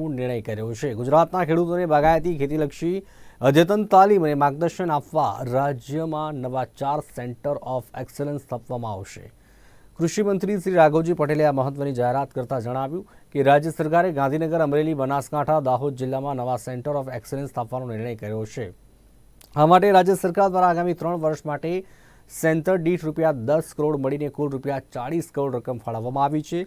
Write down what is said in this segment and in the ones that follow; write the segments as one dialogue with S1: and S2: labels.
S1: મહત્વપૂર્ણ નિર્ણય કર્યો છે. ગુજરાતના ખેડૂતોને બાગાયતી ખેતીલક્ષી અદ્યતન તાલીમ અને માર્ગદર્શન આપવા રાજ્યમાં નવા ચાર સેન્ટર ઓફ એક્સલન્સ સ્થાપવામાં આવશે. કૃષિમંત્રી શ્રી રાઘવજી પટેલે આ મહત્વની જાહેરાત કરતા જણાવ્યું કે રાજ્ય સરકારે ગાંધીનગર, અમરેલી, બનાસકાંઠા, દાહોદ જિલ્લામાં નવા સેન્ટર ઓફ એક્સલન્સ સ્થાપવાનો નિર્ણય કર્યો છે. આ માટે રાજ્ય સરકાર દ્વારા આગામી ત્રણ વર્ષ માટે સેન્ટર દીઠ રૂપિયા દસ કરોડ મળીને કુલ રૂપિયા ચાળીસ કરોડ રકમ ફાળવવામાં આવી છે.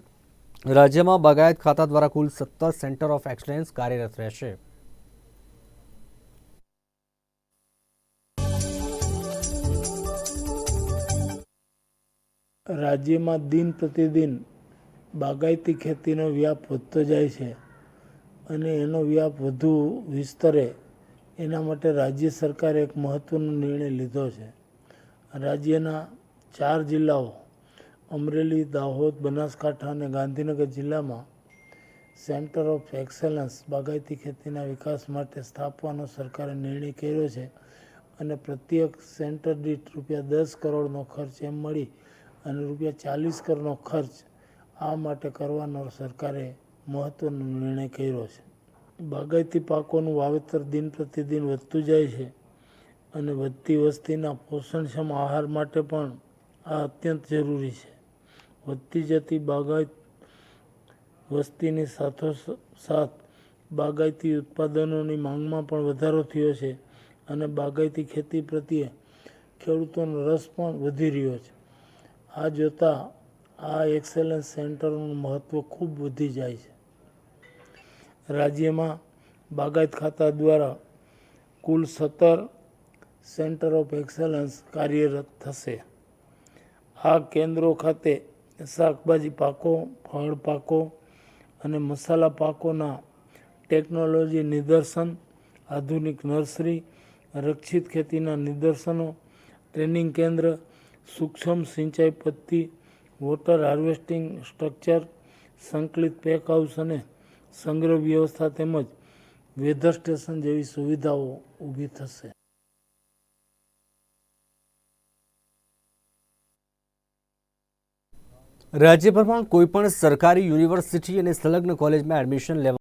S1: રાજ્યમાં બાગાયત ખાતા દ્વારા કુલ સત્તર સેન્ટર ઓફ એક્સલન્સ કાર્યરત રહેશે.
S2: રાજ્યમાં દિન પ્રતિદિન બાગાયતી ખેતીનો વ્યાપ વધતો જાય છે અને એનો વ્યાપ વધુ વિસ્તરે એના માટે રાજ્ય સરકારે એક મહત્ત્વનો નિર્ણય લીધો છે. રાજ્યના ચાર જિલ્લાઓ અમરેલી, દાહોદ, બનાસકાંઠા અને ગાંધીનગર જિલ્લામાં સેન્ટર ઓફ એક્સેલન્સ બાગાયતી ખેતીના વિકાસ માટે સ્થાપવાનો સરકારે નિર્ણય કર્યો છે અને પ્રત્યેક સેન્ટર દીઠ રૂપિયા દસ કરોડનો ખર્ચ એમ મળી અને રૂપિયા ચાલીસ કરોડનો ખર્ચ આ માટે કરવાનો સરકારે મહત્ત્વનો નિર્ણય કર્યો છે. બાગાયતી પાકોનું વાવેતર દિન પ્રતિદિન વધતું જાય છે અને વધતી વસ્તીના પોષણક્ષમ આહાર માટે પણ આ અત્યંત જરૂરી છે. વધતી જતી બાગાયત વસ્તીની સાથોસાથ બાગાયતી ઉત્પાદનોની માંગમાં પણ વધારો થયો છે અને બાગાયતી ખેતી પ્રત્યે ખેડૂતોનો રસ પણ વધી રહ્યો છે. આ જોતાં આ એક્સેલન્સ સેન્ટરનું મહત્ત્વ ખૂબ વધી જાય છે. રાજ્યમાં બાગાયત ખાતા દ્વારા કુલ સત્તર સેન્ટર ઓફ એક્સેલન્સ કાર્યરત થશે. આ કેન્દ્રો ખાતે શાકભાજી પાકો, ફળ પાકો અને મસાલા પાકોના ટેકનોલોજી નિદર્શન, આધુનિક નર્સરી, રક્ષિત ખેતીના નિદર્શનો, ટ્રેનિંગ કેન્દ્ર, સૂક્ષ્મ સિંચાઈ પદ્ધતિ, વોટર હાર્વેસ્ટિંગ સ્ટ્રક્ચર, સંકલિત પેક હાઉસ અને સંગ્રહ વ્યવસ્થા તેમજ વેધર સ્ટેશન જેવી સુવિધાઓ ઊભી થશે.
S1: રાજ્યભરમાં કોઈપણ સરકારી યુનિવર્સિટી અને સંલગ્ન કોલેજમાં એડમિશન લેવા